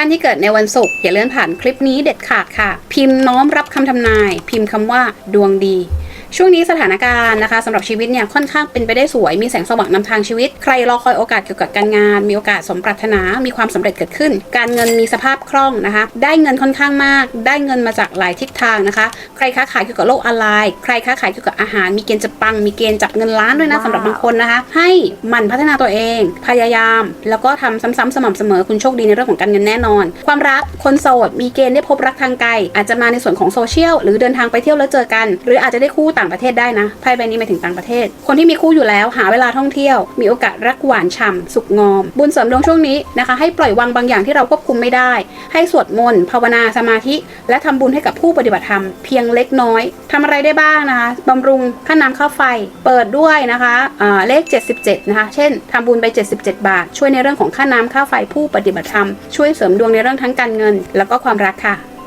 ท่านที่เกิดในวันศุกร์อย่าเลื่อนผ่านคลิปนี้เด็ดขาดค่ะ พิมพ์น้อมรับคำทำนาย พิมพ์คำว่าดวงดี ช่วงนี้สถานการณ์นะคะสำหรับชีวิตเนี่ยค่อนข้างเป็นไปได้สวยมีแสงสว่างนำทางชีวิต ใครรอคอยโอกาสเกี่ยวกับการงาน มีโอกาสสมปรารถนามีความสำเร็จเกิดขึ้น การเงินมีสภาพคล่องนะคะ ได้เงินค่อนข้างมาก ได้เงินมาจากหลายทิศทางนะคะ ใครค้าขายเกี่ยวกับโลกออนไลน์ใครค้าขายเกี่ยวกับอาหาร มีเกณฑ์จะปังมีเกณฑ์จับเงินล้านด้วยนะสำหรับบางคนนะคะ ให้หมันพัฒนาตัวเอง พยายาม แล้วก็ทำซ้ำๆสม่ำเสมอคุณโชคดีในเรื่องของการเงินแน่นอน ความรักคนโสดมีเกณฑ์ได้พบรักทางไกลอาจจะมาในส่วนของโซเชียลหรือเดินทางไปเที่ยวแล้วเจอกัน หรืออาจจะได้คู่ต่างประเทศได้นะไพ่ใบนี้หมายถึงต่างประเทศ คนที่มีคู่อยู่แล้วหาเวลาท่องเที่ยว มีโอกาสรักหวานฉ่ำสุขงอม บุญเสริมดวงช่วงนี้นะคะ ให้ปล่อยวางบางอย่างที่เราควบคุมไม่ได้ ให้สวดมนต์ภาวนาสมาธิ และทำบุญให้กับผู้ปฏิบัติธรรมเพียงเล็กน้อยทำอะไรได้บ้างนะคะบำรุงค่าน้ำค่าไฟ เปิดด้วยนะคะอ่าเลข 77 นะคะ เช่นทำบุญไป 77 บาท ช่วยในเรื่องของค่าน้ำค่าไฟผู้ปฏิบัติธรรม ช่วยเสริมดวงในเรื่องทั้งการเงิน แล้วก็ความรักค่ะ